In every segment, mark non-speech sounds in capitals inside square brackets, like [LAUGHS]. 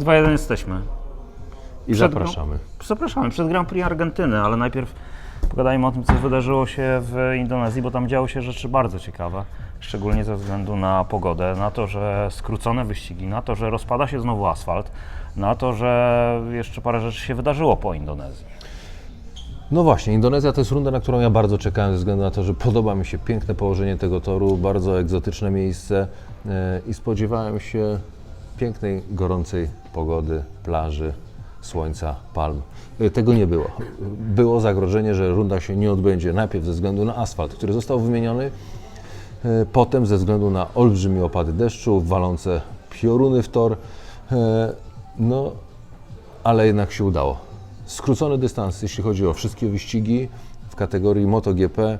2-1 jesteśmy. I Przed- zapraszamy. Zapraszamy przed Grand Prix Argentyny, ale najpierw pogadajmy o tym, co wydarzyło się w Indonezji, bo tam działy się rzeczy bardzo ciekawe, szczególnie ze względu na pogodę, na to, że skrócone wyścigi, na to, że rozpada się znowu asfalt, na to, że jeszcze parę rzeczy się wydarzyło po Indonezji. No właśnie, Indonezja to jest runda, na którą ja bardzo czekałem, ze względu na to, że podoba mi się piękne położenie tego toru, bardzo egzotyczne miejsce e, i spodziewałem się pięknej, gorącej pogody, plaży, słońca, palm. E, Tego nie było. Było zagrożenie, że runda się nie odbędzie najpierw ze względu na asfalt, który został wymieniony, e, potem ze względu na olbrzymie opady deszczu, walące pioruny w tor. E, No, ale jednak się udało. Skrócony dystans, jeśli chodzi o wszystkie wyścigi w kategorii MotoGP.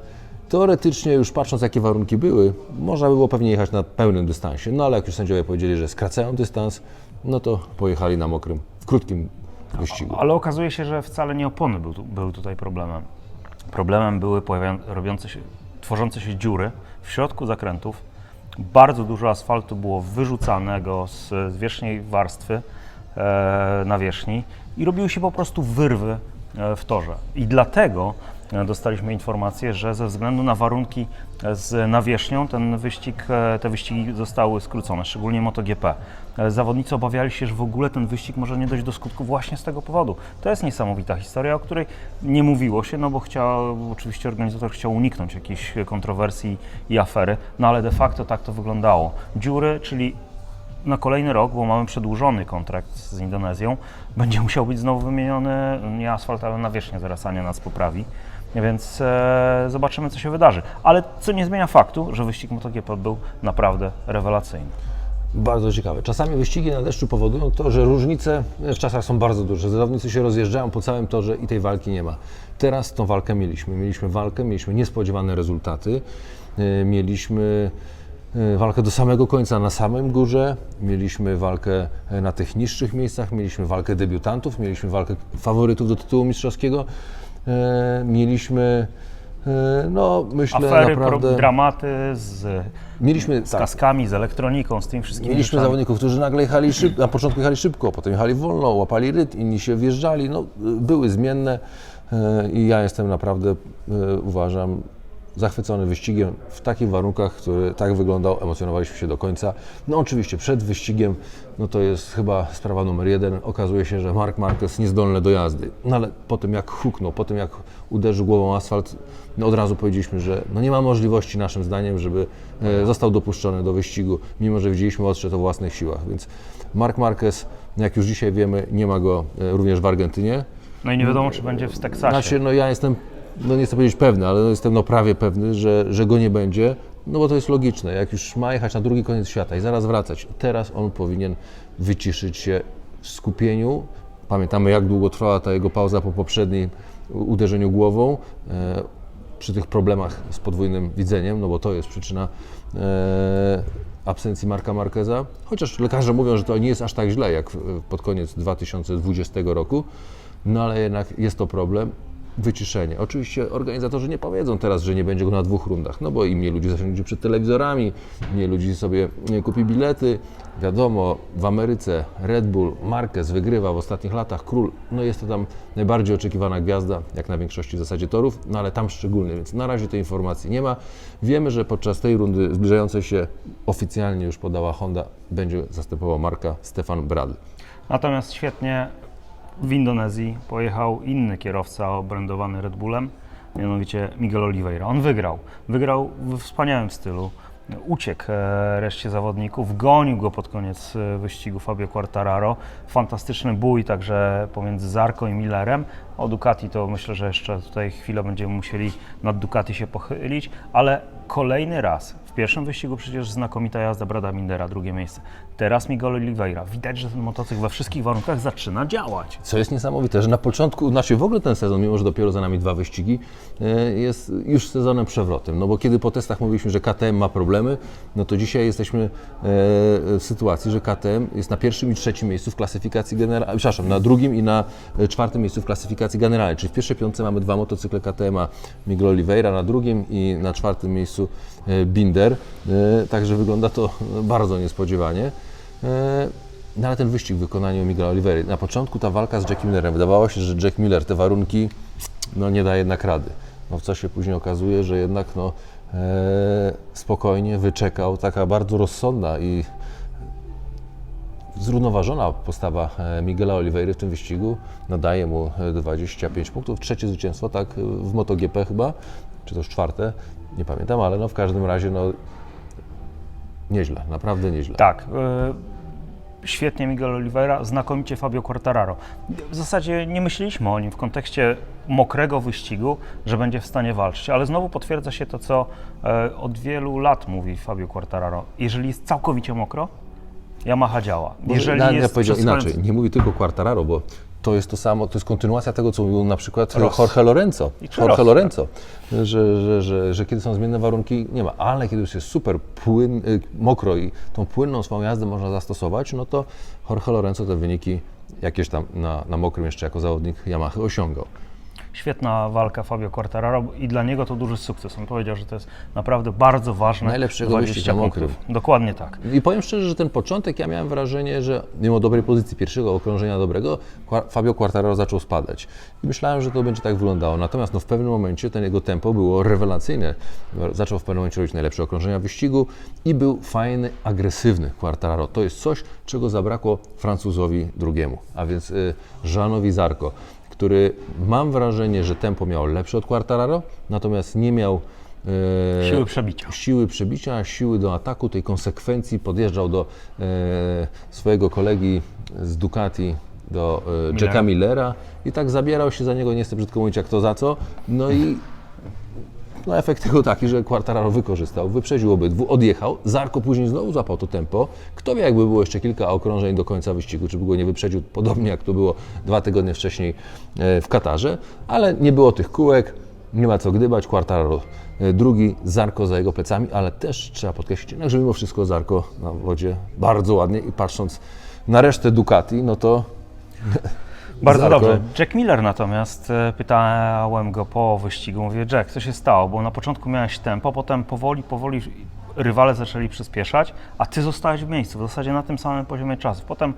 Teoretycznie, już patrząc jakie warunki były, można by było pewnie jechać na pełnym dystansie, no ale jak już sędziowie powiedzieli, że skracają dystans, no to pojechali na mokrym, w krótkim wyścigu. Ale okazuje się, że wcale nie opony był, były tutaj problemem. Problemem były robiące się, tworzące się dziury w środku zakrętów. Bardzo dużo asfaltu było wyrzucanego z, wierzchniej warstwy e, nawierzchni i robiły się po prostu wyrwy e, w torze. I dlatego dostaliśmy informację, że ze względu na warunki e, z nawierzchnią ten wyścig, e, te wyścigi zostały skrócone, szczególnie MotoGP. E, Zawodnicy obawiali się, że w ogóle ten wyścig może nie dojść do skutku właśnie z tego powodu. To jest niesamowita historia, o której nie mówiło się, no bo chciał, oczywiście organizator chciał uniknąć jakichś kontrowersji i afery, no ale de facto tak to wyglądało. Dziury, czyli na kolejny rok, bo mamy przedłużony kontrakt z Indonezją, będzie musiał być znowu wymieniony nie asfalt, ale nawierzchnia zarasania nas poprawi. Więc e, zobaczymy, co się wydarzy. Ale co nie zmienia faktu, że wyścig MotoGP był naprawdę rewelacyjny. Bardzo ciekawe. Czasami wyścigi na deszczu powodują to, że różnice w czasach są bardzo duże. Zawodnicy się rozjeżdżają po całym torze i tej walki nie ma. Teraz tą walkę mieliśmy. Mieliśmy walkę, mieliśmy niespodziewane rezultaty. E, Mieliśmy e, walkę do samego końca na samym górze, mieliśmy walkę e, na tych niższych miejscach, mieliśmy walkę debiutantów, mieliśmy walkę faworytów do tytułu mistrzowskiego. E, Mieliśmy, e, no myślę Afery, naprawdę... pro, dramaty z, Mieliśmy z tak, kaskami, z elektroniką, z tymi wszystkimi Mieliśmy rzeczami. zawodników, którzy nagle jechali szybko, na początku jechali szybko, potem jechali wolno, łapali rytm, inni się wjeżdżali, no, były zmienne e, i ja jestem naprawdę, uważam, zachwycony wyścigiem w takich warunkach, który tak wyglądał, emocjonowaliśmy się do końca. No oczywiście przed wyścigiem, no to jest chyba sprawa numer jeden, okazuje się, że Mark Marquez niezdolny do jazdy, no ale po tym jak huknął, po tym jak uderzył głową asfalt, no od razu powiedzieliśmy, że no nie ma możliwości naszym zdaniem, żeby e, został dopuszczony do wyścigu, mimo że widzieliśmy odszedł o własnych siłach, więc Mark Marquez, jak już dzisiaj wiemy, nie ma go e, również w Argentynie. No i nie wiadomo, czy będzie w Teksasie. Znaczy, no ja jestem, no nie chcę powiedzieć pewny, ale no jestem no prawie pewny, że, że go nie będzie, no bo to jest logiczne. Jak już ma jechać na drugi koniec świata i zaraz wracać, teraz on powinien wyciszyć się w skupieniu. Pamiętamy, jak długo trwała ta jego pauza po poprzednim uderzeniu głową. E, przy tych problemach z podwójnym widzeniem, no bo to jest przyczyna e, absencji Marka Marqueza. Chociaż lekarze mówią, że to nie jest aż tak źle jak pod koniec 2020 roku, no ale jednak jest to problem. Wyciszenie. Oczywiście organizatorzy nie powiedzą teraz, że nie będzie go na dwóch rundach, no bo i mniej ludzi zasiądzie przed telewizorami, mniej ludzi sobie nie kupi bilety. Wiadomo, w Ameryce Red Bull, Marquez wygrywa w ostatnich latach, król, no jest to tam najbardziej oczekiwana gwiazda, jak na większości w zasadzie torów, no ale tam szczególnie, więc na razie tej informacji nie ma. Wiemy, że podczas tej rundy zbliżającej się oficjalnie już podała Honda, będzie zastępował Marka Stefan Bradl. Natomiast świetnie w Indonezji pojechał inny kierowca obrędowany Red Bullem, mianowicie Miguel Oliveira. On wygrał. Wygrał w wspaniałym stylu. Uciekł e, reszcie zawodników, gonił go pod koniec e, wyścigu Fabio Quartararo. Fantastyczny bój także pomiędzy Zarko i Millerem. O Ducati to myślę, że jeszcze tutaj chwilę będziemy musieli nad Ducati się pochylić, ale kolejny raz. W pierwszym wyścigu przecież znakomita jazda Brada Mindera, drugie miejsce. Teraz Miguel Oliveira. Widać, że ten motocykl we wszystkich warunkach zaczyna działać. Co jest niesamowite, że na początku, znaczy w ogóle ten sezon, mimo że dopiero za nami dwa wyścigi, e, jest już sezonem przewrotem. No bo kiedy po testach mówiliśmy, że KTM ma problemy, no to dzisiaj jesteśmy e, w sytuacji, że KTM jest na pierwszym i trzecim miejscu w klasyfikacji generalnej, przepraszam, na drugim i na e, czwartym miejscu w klasyfikacji generalnej. Czyli w pierwszej piątce mamy dwa motocykle KTM-a, Miguel Oliveira na drugim i na czwartym miejscu Binder. Także wygląda to bardzo niespodziewanie. E, No ale ten wyścig w wykonaniu Miguela Oliveira, na początku ta walka z Jackiem Millerem, wydawało się, że Jack Miller te warunki no, nie da jednak rady. No, co się później okazuje, że jednak no, e, spokojnie wyczekał, taka bardzo rozsądna i zrównoważona postawa e, Miguela Oliveira w tym wyścigu nadaje mu e, 25 punktów. Trzecie zwycięstwo, tak, e, w MotoGP chyba, czy już czwarte, nie pamiętam, ale no w każdym razie no nieźle, naprawdę nieźle. Tak. y, Świetnie Miguel Oliveira, znakomicie Fabio Quartararo. W zasadzie nie myśleliśmy o nim w kontekście mokrego wyścigu, że będzie w stanie walczyć, ale znowu potwierdza się to, co e, od wielu lat mówi Fabio Quartararo. Jeżeli jest całkowicie mokro, Yamaha działa. Jeżeli ja, ja jest inaczej, nie mówi tylko Quartararo, bo to jest to samo, to jest kontynuacja tego, co mówił na przykład Ross. Jorge Lorenzo. Jorge Ross, Lorenzo, że, że, że, że kiedy są zmienne warunki, nie ma, ale kiedy już jest super płyn, y, mokro i tą płynną swoją jazdę można zastosować, no to Jorge Lorenzo te wyniki jakieś tam na, na mokrym jeszcze jako zawodnik Yamaha osiągał. Świetna walka Fabio Quartararo i dla niego to duży sukces. On powiedział, że to jest naprawdę bardzo ważne. Najlepszy jego 20 wyścig na punktów. mokrym. Dokładnie tak. I powiem szczerze, że ten początek, ja miałem wrażenie, że mimo dobrej pozycji pierwszego okrążenia dobrego, Fabio Quartararo zaczął spadać. I myślałem, że to będzie tak wyglądało. Natomiast no, w pewnym momencie ten jego tempo było rewelacyjne. Zaczął w pewnym momencie robić najlepsze okrążenia wyścigu i był fajny, agresywny Quartararo. To jest coś, czego zabrakło Francuzowi drugiemu, a więc y, Jeanowi Zarco, który mam wrażenie, że tempo miał lepsze od Quartararo, natomiast nie miał y, Siły przebicia. siły przebicia, siły do ataku, tej konsekwencji. Podjeżdżał do e, swojego kolegi z Ducati, do e, Jacka Millera i tak zabierał się za niego, nie chcę brzydko mówić jak to za co, no i no efekt tego taki, że Quartararo wykorzystał, wyprzedził obydwu, odjechał, Zarko później znowu złapał to tempo. Kto wie, jakby było jeszcze kilka okrążeń do końca wyścigu, czy by go nie wyprzedził, podobnie jak to było dwa tygodnie wcześniej e, w Katarze, ale nie było tych kółek, nie ma co gdybać, Quartararo e, drugi, Zarko za jego plecami, ale też trzeba podkreślić, że mimo wszystko Zarko na wodzie bardzo ładnie i patrząc na resztę Ducati, no to Bardzo Zarko. dobrze. Jack Miller natomiast, e, pytałem go po wyścigu, mówię, Jack, co się stało? Bo na początku miałeś tempo, potem powoli, powoli rywale zaczęli przyspieszać, a ty zostałeś w miejscu, w zasadzie na tym samym poziomie czasu. Potem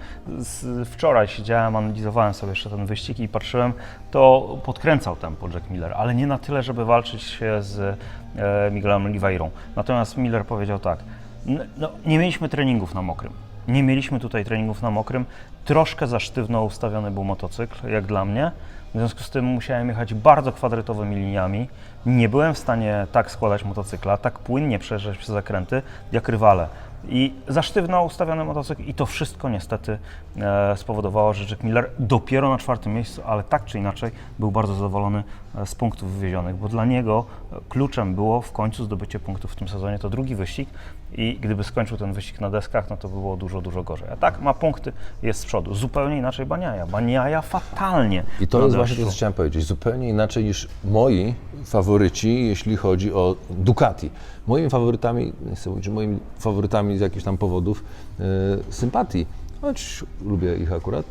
wczoraj siedziałem, analizowałem sobie jeszcze ten wyścig i patrzyłem, to podkręcał tempo Jack Miller, ale nie na tyle, żeby walczyć się z e, Miguelem Oliveirą. Natomiast Miller powiedział tak, "N- no, nie mieliśmy treningów na mokrym. Nie mieliśmy tutaj treningów na mokrym. Troszkę za sztywno ustawiony był motocykl, jak dla mnie. W związku z tym musiałem jechać bardzo kwadrytowymi liniami. Nie byłem w stanie tak składać motocykla, tak płynnie przejeżdżać przez zakręty, jak rywale. I za sztywno ustawiony motocykl i to wszystko niestety e, spowodowało, że Jack Miller dopiero na czwartym miejscu, ale tak czy inaczej był bardzo zadowolony e, z punktów wywiezionych, bo dla niego e, kluczem było w końcu zdobycie punktów w tym sezonie. To drugi wyścig i gdyby skończył ten wyścig na deskach, no to by było dużo, dużo gorzej. A tak ma punkty, jest z przodu. Zupełnie inaczej Baniaja. Baniaja fatalnie. I to jest właśnie to, co chciałem powiedzieć. Zupełnie inaczej niż moi faworyci, jeśli chodzi o Ducati. Moimi faworytami, nie chcę mówić, moimi faworytami z jakichś tam powodów e, sympatii, choć lubię ich akurat,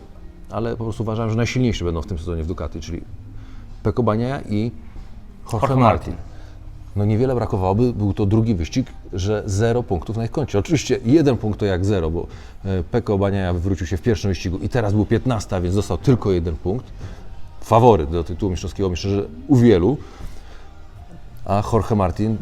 ale po prostu uważam, że najsilniejsi będą w tym sezonie w Ducati, czyli Pecco Bagnaia i Jorge, Jorge Martin. Martin. No niewiele brakowałoby, był to drugi wyścig, że zero punktów na ich koncie. Oczywiście jeden punkt to jak zero, bo e, Pecco Bagnaia wywrócił się w pierwszym wyścigu i teraz był 15, a więc dostał tylko jeden punkt. Faworyt do tytułu mistrzowskiego, myślę, że u wielu. A Jorge Martin,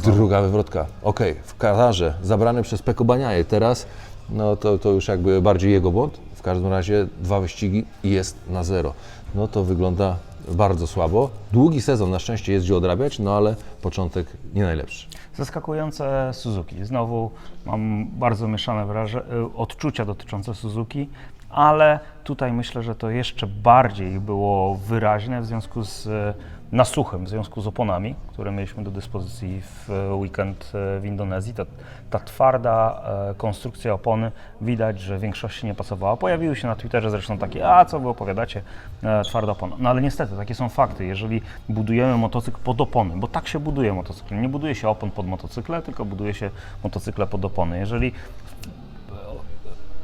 znowu. druga wywrotka. Okej, w Katarze zabrany przez Pecco Bagnaia. Teraz no to, to już jakby bardziej jego błąd. W każdym razie dwa wyścigi i jest na zero. No to wygląda bardzo słabo. Długi sezon na szczęście jest gdzie odrabiać, no ale początek nie najlepszy. Zaskakujące Suzuki. Znowu mam bardzo mieszane y, odczucia dotyczące Suzuki, ale tutaj myślę, że to jeszcze bardziej było wyraźne w związku z y, nasuchem, w związku z oponami, które mieliśmy do dyspozycji w y, weekend y, w Indonezji. Ta, ta twarda e, konstrukcja opony widać, że większości nie pasowała. Pojawiły się na Twitterze zresztą takie, a co wy opowiadacie, e, twarda opona. No ale niestety, takie są fakty. Jeżeli budujemy motocykl pod opony, bo tak się buduje motocykl, nie buduje się opon pod motocykle, tylko buduje się motocykle pod opony. Jeżeli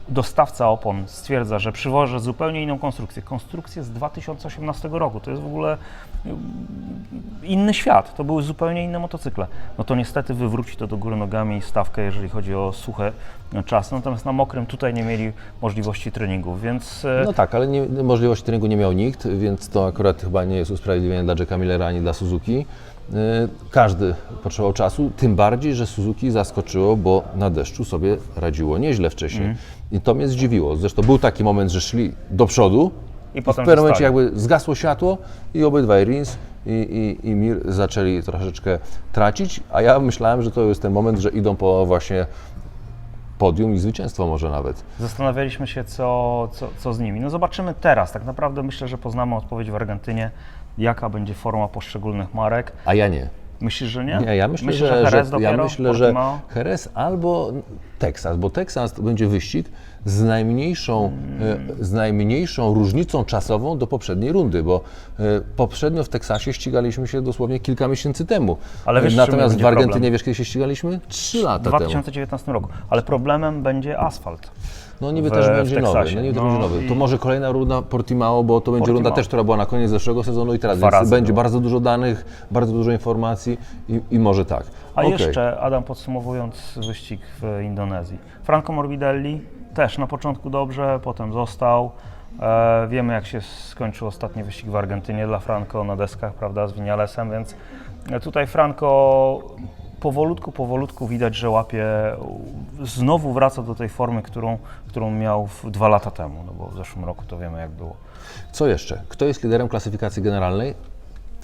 dostawca opon stwierdza, że przywożę zupełnie inną konstrukcję, konstrukcję z 2018 roku, to jest w ogóle mm, inny świat, to były zupełnie inne motocykle, no to niestety wywróci to do góry nogami stawkę, jeżeli chodzi o suche czasy, natomiast na mokrym tutaj nie mieli możliwości treningu, więc e, No tak, ale nie, możliwości treningu nie miał nikt, więc to akurat chyba nie jest usprawiedliwienie dla Jacka Millera ani dla Suzuki. Yy, Każdy potrzebował czasu, tym bardziej, że Suzuki zaskoczyło, bo na deszczu sobie radziło nieźle wcześniej. I to mnie zdziwiło. Zresztą był taki moment, że szli do przodu I i, w pewnym momencie jakby zgasło światło i obydwaj Rins i, i, i Mir zaczęli troszeczkę tracić, a ja myślałem, że to jest ten moment, że idą po właśnie podium i zwycięstwo może nawet. Zastanawialiśmy się, co, co, co z nimi. No zobaczymy teraz. Tak naprawdę myślę, że poznamy odpowiedź w Argentynie, jaka będzie forma poszczególnych marek. A ja nie. Myślisz, że nie? Nie, ja myślę, Myślisz, że, Jerez że, dopiero? ja myślę, że? Jerez albo Teksas, bo Teksas to będzie wyścig z najmniejszą, e, z najmniejszą różnicą czasową do poprzedniej rundy, bo e, poprzednio w Teksasie ścigaliśmy się dosłownie kilka miesięcy temu. Ale wiesz, Natomiast w Argentynie problem? wiesz, kiedy się ścigaliśmy? Trzy lata W temu. 2019 roku. Ale problemem będzie asfalt. No niby w- też w będzie nowy. No, niby No też będzie nowy. To może kolejna runda Portimao, bo to będzie Portimao. runda też, która była na koniec zeszłego sezonu i teraz, więc będzie było. bardzo dużo danych, bardzo dużo informacji i, i może tak. A Okej. jeszcze, Adam, podsumowując wyścig w Indonezji. Franco Morbidelli też na początku dobrze, potem został. E, wiemy, jak się skończył ostatni wyścig w Argentynie dla Franco na deskach, prawda, z Vinalesem, więc tutaj Franco powolutku, powolutku widać, że łapie, znowu wraca do tej formy, którą, którą miał dwa lata temu, no bo w zeszłym roku to wiemy, jak było. Co jeszcze? Kto jest liderem klasyfikacji generalnej?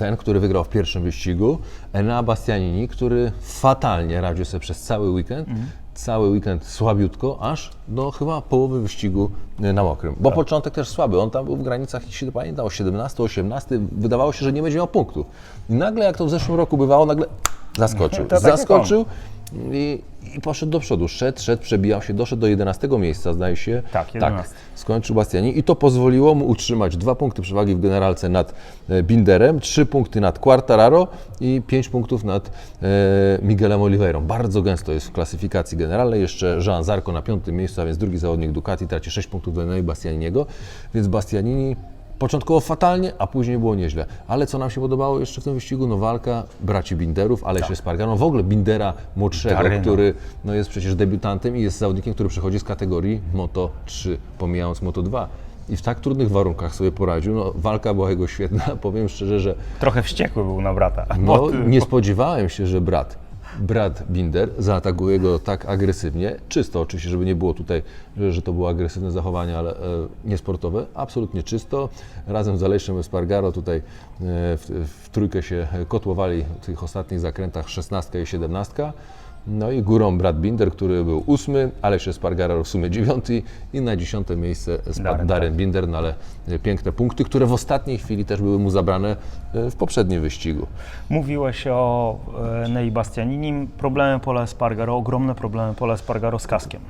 Ten, który wygrał w pierwszym wyścigu, Enea Bastianini, który fatalnie radził sobie przez cały weekend. Cały weekend słabiutko, aż do chyba połowy wyścigu e, na mokrym. Bo początek też słaby. On tam był w granicach, jeśli to pamiętam, o 17, 18. Wydawało się, że nie będzie miał punktów. I nagle, jak to w zeszłym roku bywało, nagle [LAUGHS] zaskoczył. Tak zaskoczył i, i poszedł do przodu. Szedł, szedł, przebijał się, doszedł do 11 miejsca, zdaje się. Tak, 11. skończył Bastiani i to pozwoliło mu utrzymać dwa punkty przewagi w generalce nad e, Binderem, trzy punkty nad Quartararo i pięć punktów nad e, Miguelem Oliveirą. Bardzo gęsto jest w klasyfikacji generalnej. Jeszcze Jean Zarco na piątym miejscu, a więc drugi zawodnik Ducati traci sześć punktów do Bastianiniego, więc Bastianini Początkowo fatalnie, a później było nieźle. Ale co nam się podobało jeszcze w tym wyścigu? No walka braci Binderów, ale jeszcze Spargano, w ogóle Bindera młodszego, który no, jest przecież debiutantem i jest zawodnikiem, który przychodzi z kategorii Moto 3, pomijając Moto 2. I w tak trudnych warunkach sobie poradził. No, walka była jego świetna. [LAUGHS] Powiem szczerze, że Trochę wściekły był na brata. no, [LAUGHS] nie spodziewałem się, że brat, brat Binder zaatakuje go tak agresywnie. Czysto oczywiście, żeby nie było tutaj, że, że to było agresywne zachowanie, ale e, niesportowe. Absolutnie czysto. Razem z Alejszem Espargaro tutaj e, w, w trójkę się kotłowali w tych ostatnich zakrętach 16 i 17. No i górą brat Binder, który był ósmy, Aleš Espargaro w sumie dziewiąty i na dziesiąte miejsce spadł Darren, Darren Binder, no ale e, piękne punkty, które w ostatniej chwili też były mu zabrane e, w poprzednim wyścigu. Mówiłeś o e, Nei Bastianinim. Problemy Pola Espargaro, ogromne problemy Pola Espargaro z kaskiem.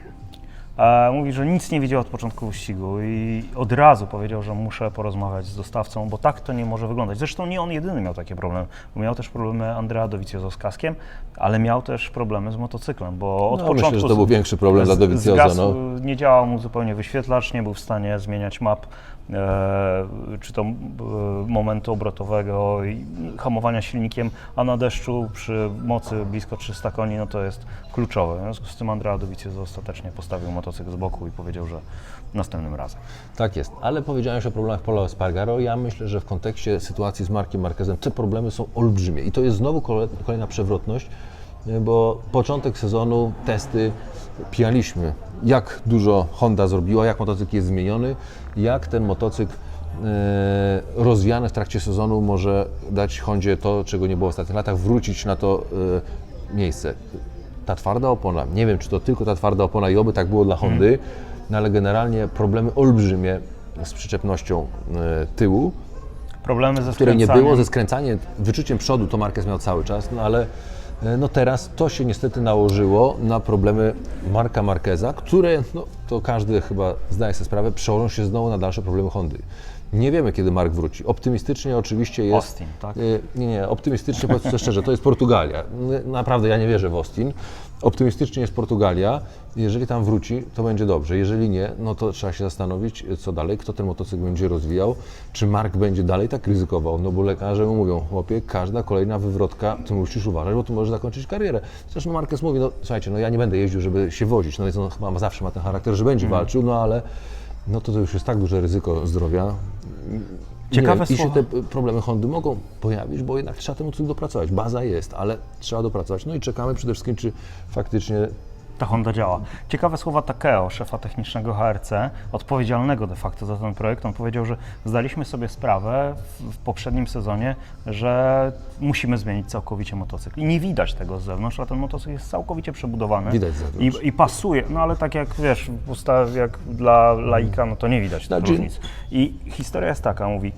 Mówi, że nic nie wiedział od początku wyścigu i od razu powiedział, że muszę porozmawiać z dostawcą, bo tak to nie może wyglądać. Zresztą nie on jedyny miał takie problemy, bo miał też problemy Andrea Dovizioso z kaskiem, ale miał też problemy z motocyklem, bo od No, początku... myślę, że to był większy problem dla z- Dovizioso, zgasł, no. Nie działał mu zupełnie wyświetlacz, nie był w stanie zmieniać map, e, czy to e, momentu obrotowego i hamowania silnikiem, a na deszczu przy mocy blisko 300 koni, no to jest kluczowe. W związku z tym Andrea Dovizioso ostatecznie postawił motocykl z boku i powiedział, że następnym razem. Tak jest, ale powiedziałeś o problemach Pola Espargaro. Ja myślę, że w kontekście sytuacji z Markiem Marquezem te problemy są olbrzymie i to jest znowu kole- kolejna przewrotność, e, bo początek sezonu, testy, pijaliśmy, jak dużo Honda zrobiła, jak motocykl jest zmieniony, jak ten motocykl e, rozwijany w trakcie sezonu może dać Hondzie to, czego nie było w ostatnich latach, wrócić na to e, miejsce. Ta twarda opona, nie wiem, czy to tylko ta twarda opona i oby tak było dla Hondy, no ale generalnie problemy olbrzymie z przyczepnością e, tyłu, Problemy ze które nie było, ze skręcaniem, wyczuciem przodu to Marquez miał cały czas, no ale e, no teraz to się niestety nałożyło na problemy Marka Marqueza, które no, to każdy chyba zdaje sobie sprawę, przełożą się znowu na dalsze problemy Hondy. Nie wiemy, kiedy Mark wróci. Optymistycznie oczywiście jest... Austin, tak? Y, Nie, nie, optymistycznie powiedzmy szczerze, to jest Portugalia. Naprawdę ja nie wierzę w Austin. Optymistycznie jest Portugalia. Jeżeli tam wróci, to będzie dobrze. Jeżeli nie, no to trzeba się zastanowić, co dalej, kto ten motocykl będzie rozwijał, czy Mark będzie dalej tak ryzykował, no bo lekarze mu mówią, chłopie, każda kolejna wywrotka, ty musisz uważać, bo tu możesz zakończyć karierę. Zresztą Marquez mówi, no słuchajcie, no ja nie będę jeździł, żeby się wozić, no więc on chyba zawsze ma ten charakter, że będzie walczył, no ale no to to już jest tak duże ryzyko zdrowia. Ciekawe I się te problemy Hondy mogą pojawić, bo jednak trzeba temu coś dopracować. Baza jest, ale trzeba dopracować. No i czekamy przede wszystkim, czy faktycznie ta Honda działa. Ciekawe słowa Takeo, szefa technicznego HRC, odpowiedzialnego de facto za ten projekt. On powiedział, że zdaliśmy sobie sprawę w, poprzednim sezonie, że musimy zmienić całkowicie motocykl. I nie widać tego z zewnątrz, a ten motocykl jest całkowicie przebudowany. Widać z zewnątrz. I, I pasuje, no ale tak jak wiesz, ustaw, jak dla laika, no to nie widać Znaczy- różnic. I historia jest taka, mówi,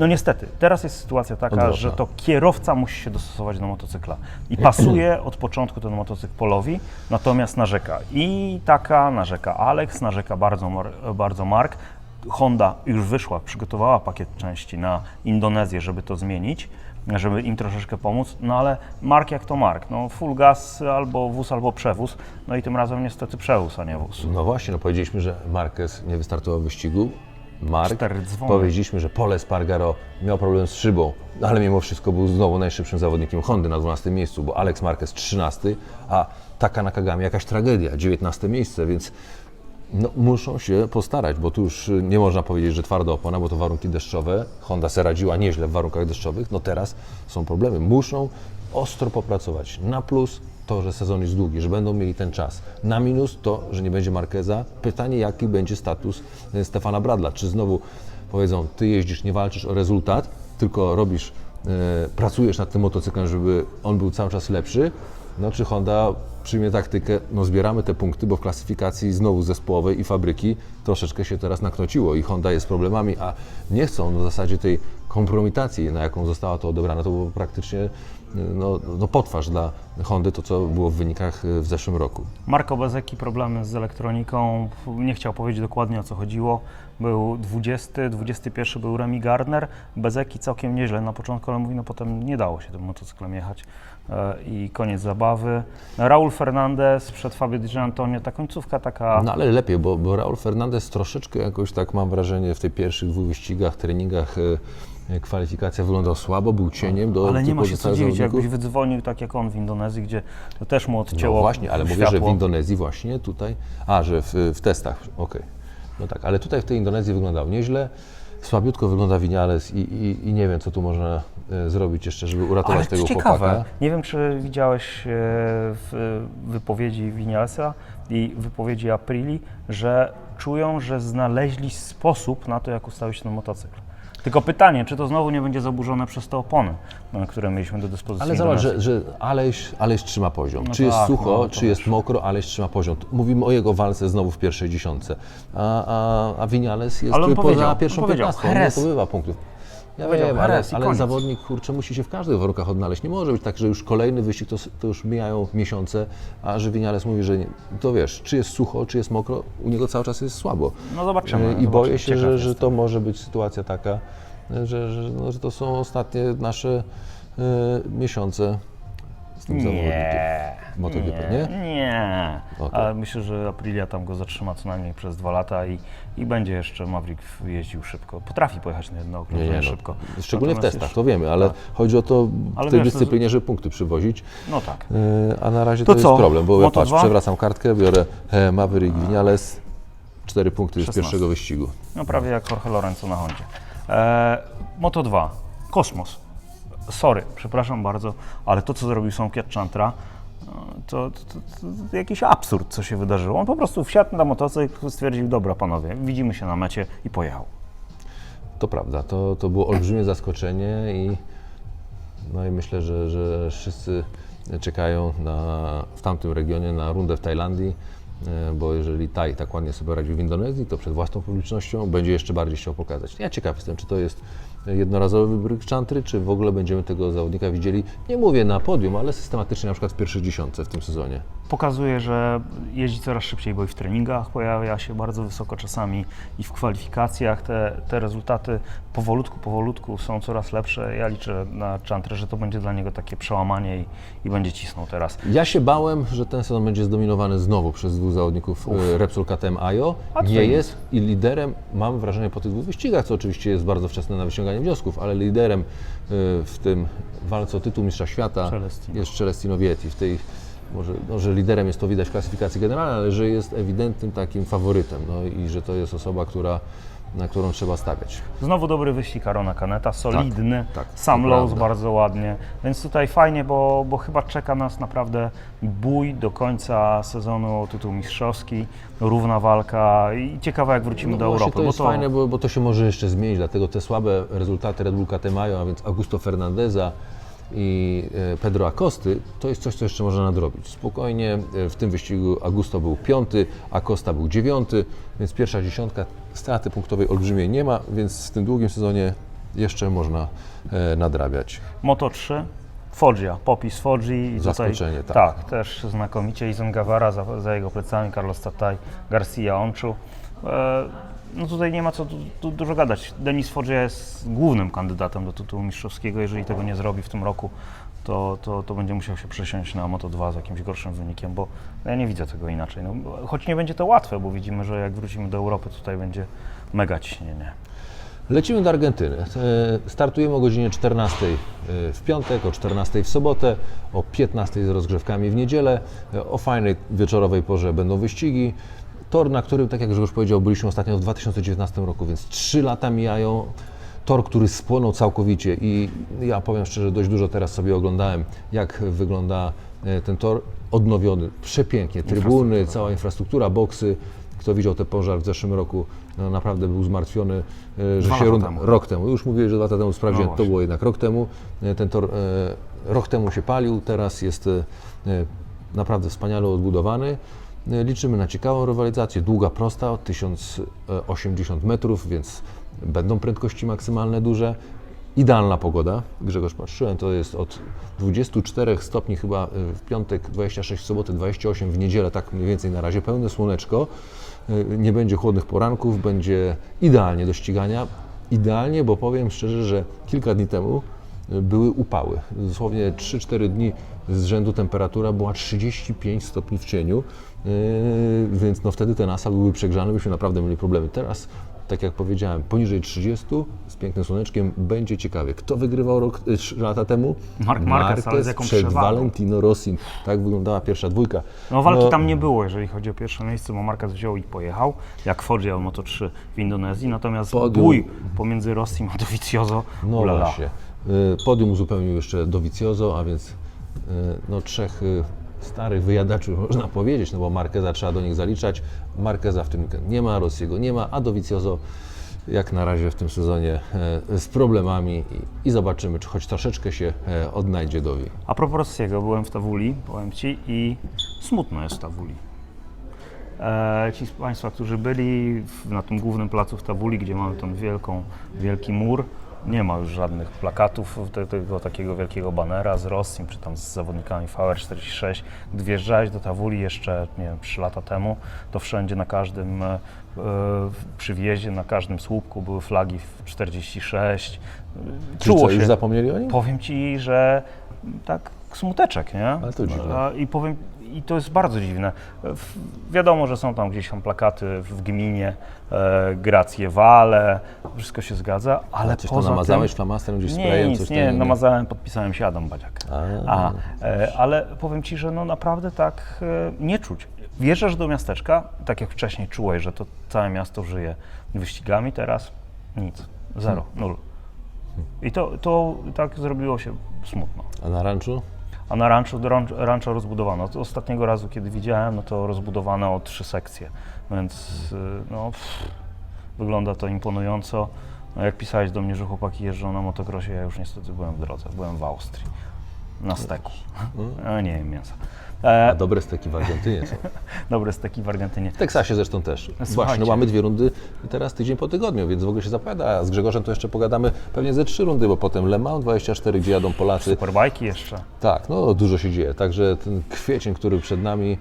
no niestety, teraz jest sytuacja taka, Odwrotna. że to kierowca musi się dostosować do motocykla. I pasuje od początku ten motocykl Polowi, natomiast narzeka i taka, narzeka Alex, narzeka bardzo, bardzo Mark. Honda już wyszła, przygotowała pakiet części na Indonezję, żeby to zmienić, żeby im troszeczkę pomóc, no ale Mark jak to Mark, no full gas albo wóz, albo przewóz, no i tym razem niestety przewóz, a nie wóz. No właśnie, no powiedzieliśmy, że Marquez nie wystartował w wyścigu. Mark, Cztery dzwony. powiedzieliśmy, że Pole Spargaro miał problem z szybą, no ale mimo wszystko był znowu najszybszym zawodnikiem Hondy na 12 miejscu, bo Alex Marquez 13, a Taka Nakagami jakaś tragedia, 19 miejsce, więc no, muszą się postarać, bo tu już nie można powiedzieć, że twarda opona, bo to warunki deszczowe. Honda se radziła nieźle w warunkach deszczowych, no teraz są problemy. Muszą ostro popracować. Na plus to, że sezon jest długi, że będą mieli ten czas. Na minus to, że nie będzie Markeza. Pytanie, jaki będzie status e, Stefana Bradla. Czy znowu powiedzą, ty jeździsz, nie walczysz o rezultat, tylko robisz, e, pracujesz nad tym motocyklem, żeby on był cały czas lepszy, no czy Honda przyjmie taktykę, no zbieramy te punkty, bo w klasyfikacji znowu zespołowej i fabryki troszeczkę się teraz naknociło i Honda jest problemami, a nie chcą w zasadzie tej kompromitacji, na jaką została to odebrane, to było praktycznie no, no potwarz dla Hondy, to co było w wynikach y, w zeszłym roku. Marko Bezeki, problemy z elektroniką, nie chciał powiedzieć dokładnie o co chodziło. Był 20, 21 był Remy Gardner, Bezeki całkiem nieźle na początku, ale mówi, no potem nie dało się tym motocyklem jechać e, i koniec zabawy. Raul Fernandez przed Fabio Di Antonio, ta końcówka taka... No ale lepiej, bo, bo Raul Fernandez troszeczkę jakoś tak mam wrażenie w tych pierwszych dwóch wyścigach, treningach, y, y, kwalifikacja wyglądał słabo, był cieniem do ale nie ma się co dziwić, jakbyś wydzwonił tak jak on w Indonezji, gdzie to też mu odcięło No właśnie, ale mówię, światło. że w Indonezji właśnie tutaj, a, że w, w testach, okej. No tak, ale tutaj w tej Indonezji wyglądał nieźle, słabiutko wygląda Vinales i, i, i nie wiem, co tu można e, zrobić jeszcze, żeby uratować Ale tego ciekawe, chłopaka. nie wiem, czy widziałeś e, w wypowiedzi Winialsa i wypowiedzi Aprili, że czują, że znaleźli sposób na to, jak ustawić ten motocykl. Tylko pytanie, czy to znowu nie będzie zaburzone przez te opony, e, które mieliśmy do dyspozycji. Ale zobacz, że, że Aleś, Aleś trzyma poziom. No czy jest tak, sucho, no czy jest mokro, Aleś trzyma poziom. Mówimy o jego walce znowu w pierwszej dziesiątce. A, a, a Vinales jest poza pierwszą piętnastką, nie zdobywa punktów. Ja Powiedział wiem, ale, i ale koniec. zawodnik kurczę musi się w każdych warunkach odnaleźć. Nie może być tak, że już kolejny wyścig to, to już mijają miesiące, a że Vinales mówi, że nie, to wiesz, czy jest sucho, czy jest mokro, u niego cały czas jest słabo. No zobaczymy. I zobaczymy. boję się, Ciekaw że, że jestem. to może być sytuacja taka, że, że, no, że to są ostatnie nasze e, miesiące tym. Nie. w MotoGP, nie? Nie. Okej. Ale myślę, że Aprilia tam go zatrzyma co najmniej przez dwa lata i, i będzie jeszcze Maverick jeździł szybko. Potrafi pojechać na jedno Nie, okrążenie nie, no. szybko. Szczególnie w Natomiast testach, już- to wiemy, ale chodzi o to Ale w tej wiesz, to- dyscyplinie, żeby punkty przywozić. No tak. E, A na razie To to, co? jest problem, bo ja Moto patrz, dwa? przewracam kartkę, biorę Maverick Vinales, cztery punkty z 16. pierwszego wyścigu. No prawie jak Jorge Lorenzo na Hondzie. E, Moto 2. Kosmos. Sorry, przepraszam bardzo, ale to, co zrobił Sąkiat Chantra, to, to, to, to jakiś absurd, co się wydarzyło. On po prostu wsiadł na motocykl, stwierdził, dobra panowie, widzimy się na mecie i pojechał. To prawda, to, to było olbrzymie zaskoczenie i, no i myślę, że, że wszyscy czekają na, w tamtym regionie na rundę w Tajlandii, e, bo jeżeli Taj tak ładnie sobie radził w Indonezji, to przed własną publicznością będzie jeszcze bardziej chciał pokazać. Ja ciekaw jestem, czy to jest jednorazowy wybryk Chantry, czy w ogóle będziemy tego zawodnika widzieli, nie mówię na podium, ale systematycznie na przykład w pierwszej dziesiątce w tym sezonie. Pokazuje, że jeździ coraz szybciej, bo i w treningach pojawia się bardzo wysoko czasami i w kwalifikacjach te, te rezultaty powolutku, powolutku są coraz lepsze. Ja liczę na Chantrę, że to będzie dla niego takie przełamanie i, i będzie cisnął teraz. Ja się bałem, że ten sezon będzie zdominowany znowu przez dwóch zawodników e, Repsol KTM Ajo. Nie jest i liderem, mam wrażenie po tych dwóch wyścigach, co oczywiście jest bardzo wczesne na wyciąganie wniosków, ale liderem e, w tym walce o tytuł mistrza świata Celestino. jest Celestino Vietti. W tej, może, no, że liderem jest to widać w klasyfikacji generalnej, ale że jest ewidentnym takim faworytem no, i że to jest osoba, która, na którą trzeba stawiać. Znowu dobry wyścig Arona Kaneta, solidny, tak, sam to lows prawda. bardzo ładnie, więc tutaj fajnie, bo, bo chyba czeka nas naprawdę bój do końca sezonu o tytuł mistrzowski, równa walka i ciekawe jak wrócimy do No właśnie Europy. To jest bo fajne, bo, bo to się może jeszcze zmienić, dlatego te słabe rezultaty Red Bull KT mają, a więc Augusto Fernandeza i e, Pedro Acosty, to jest coś, co jeszcze można nadrobić. Spokojnie, e, w tym wyścigu Augusto był piąty, Acosta był dziewiąty, więc pierwsza dziesiątka straty punktowej olbrzymiej nie ma, więc w tym długim sezonie jeszcze można e, nadrabiać. Moto 3, Foggia, popis Foggi. i Zaskoczenie, tutaj, tak. Tak, też znakomicie. Izon Gavara za, za jego plecami, Carlos Tataj, Garcia Onczu. E, no tutaj nie ma co dużo gadać. Denis Foggia jest głównym kandydatem do tytułu mistrzowskiego. Jeżeli tego nie zrobi w tym roku, to, to, to będzie musiał się przesiąść na Moto 2 z jakimś gorszym wynikiem, bo ja nie widzę tego inaczej. No, choć nie będzie to łatwe, bo widzimy, że jak wrócimy do Europy, tutaj będzie mega ciśnienie. Lecimy do Argentyny. E, Startujemy o godzinie 14 w piątek, o 14 w sobotę, o 15 z rozgrzewkami w niedzielę. E, O fajnej wieczorowej porze będą wyścigi. Tor, na którym, tak jak już powiedział, byliśmy ostatnio w 2019 roku, więc 3 lata mijają. Tor, który spłonął całkowicie i ja powiem szczerze, dość dużo teraz sobie oglądałem, jak wygląda e, ten tor odnowiony, przepięknie, trybuny, cała infrastruktura, boksy. Kto widział ten pożar w zeszłym roku, no naprawdę był zmartwiony, e, że Dwa się runda, temu. rok temu. Już mówiłeś, że dwa lata temu sprawdziłem, No to było jednak rok temu. E, Ten tor rok temu się palił, teraz jest naprawdę wspaniale odbudowany. E, Liczymy na ciekawą rywalizację, długa, prosta, 1080 metrów, więc będą prędkości maksymalne duże. Idealna pogoda, Grzegorz patrzyłem, to jest od 24 stopni chyba e, w piątek, 26 w sobotę, 28 w niedzielę, tak mniej więcej na razie, pełne słoneczko. E, Nie będzie chłodnych poranków, będzie idealnie do ścigania. Idealnie, bo powiem szczerze, że kilka dni temu e, były upały. Dosłownie 3-4 dni z rzędu temperatura była 35 stopni w cieniu, więc no wtedy ten asfalt byłby przegrzany, byśmy naprawdę mieli problemy. Teraz, tak jak powiedziałem, poniżej 30 z pięknym słoneczkiem będzie ciekawie. Kto wygrywał rok, y, trzy lata temu? Marc Marquez, ale z jaką przed przewagą. Valentino Rossim. Tak wyglądała pierwsza dwójka. No walki tam nie było, jeżeli chodzi o pierwsze miejsce, bo Marquez wziął i pojechał, jak Foggia o Moto3 w Indonezji, natomiast Podium. bój pomiędzy Rossim a Dovizioso, No ulala. właśnie. Y, Podium uzupełnił jeszcze Dovizioso, a więc y, no, trzech y, starych wyjadaczy [LAUGHS] można powiedzieć, no bo Marqueza trzeba do nich zaliczać. Marqueza w tym nie ma, Rossiego nie ma, a Dovizioso jak na razie w tym sezonie e, z problemami i, zobaczymy, czy choć troszeczkę się e, odnajdzie Dovi. A propos Rossiego, byłem w Tawuli, powiem Ci, i smutno jest w Tawuli. E, ci z Państwa, którzy byli na tym głównym placu w Tawuli, gdzie mamy ten wielką, wielki mur, nie ma już żadnych plakatów, te, tego takiego wielkiego banera z Rossim, czy tam z zawodnikami VR46. Gdy wjeżdżałeś do Tawuli jeszcze, nie wiem, 3 lata temu, to wszędzie na każdym, e, e, przy wjeździe, na każdym słupku były flagi w 46. Czy co, już zapomnieli o nim? Powiem ci, że tak smuteczek, nie? Ale to dziwne. I powiem, i to jest bardzo dziwne. W, wiadomo, że są tam gdzieś tam plakaty w gminie, e, gracje wale, wszystko się zgadza, ale Coś poza tam namazałeś tym, flamasterem gdzieś nie, sprayem? nic, coś nie, tam, namazałem, podpisałem się Adam Badziak. A. A, e, ale powiem Ci, że no naprawdę tak e, nie czuć. Wjeżdżasz do miasteczka, tak jak wcześniej czułeś, że to całe miasto żyje wyścigami, teraz nic, zero, nul. I to, to tak zrobiło się smutno. A na ranczu? A na ranczu, ranch- rancho rozbudowano. To ostatniego razu, kiedy widziałem, no to rozbudowano o trzy sekcje, więc y, no, pff, wygląda to imponująco. No, jak pisałeś do mnie, że chłopaki jeżdżą na motocrossie, ja już niestety byłem w drodze, byłem w Austrii. na steku. No, nie wiem mięsa. E, A dobre steki w Argentynie są. [LAUGHS] dobre steki w Argentynie. W Teksasie zresztą też. Właśnie, Słuchajcie. no mamy dwie rundy teraz tydzień po tygodniu, więc w ogóle się zapowiada. A z Grzegorzem to jeszcze pogadamy pewnie ze trzy rundy, bo potem Le Mans 24, gdzie jadą Polacy. Superbajki jeszcze. Tak, no dużo się dzieje. Także ten kwiecień, który przed nami,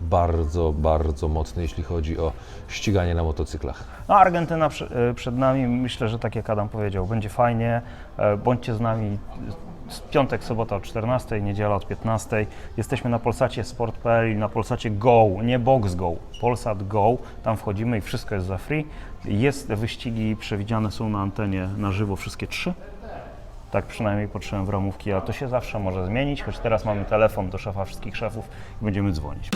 bardzo, bardzo mocny, jeśli chodzi o ściganie na motocyklach. No, Argentyna e, przed nami, myślę, że tak jak Adam powiedział, będzie fajnie. E, Bądźcie z nami piątek, sobota o 14, niedziela od 15. Jesteśmy na Polsacie Sport.pl i na Polsacie Go, nie Box Go, Polsat Go. Tam wchodzimy i wszystko jest za free. Jest wyścigi przewidziane są na antenie na żywo wszystkie trzy. Tak przynajmniej patrzyłem w ramówki, a to się zawsze może zmienić, choć teraz mamy telefon do szefa wszystkich szefów i będziemy dzwonić.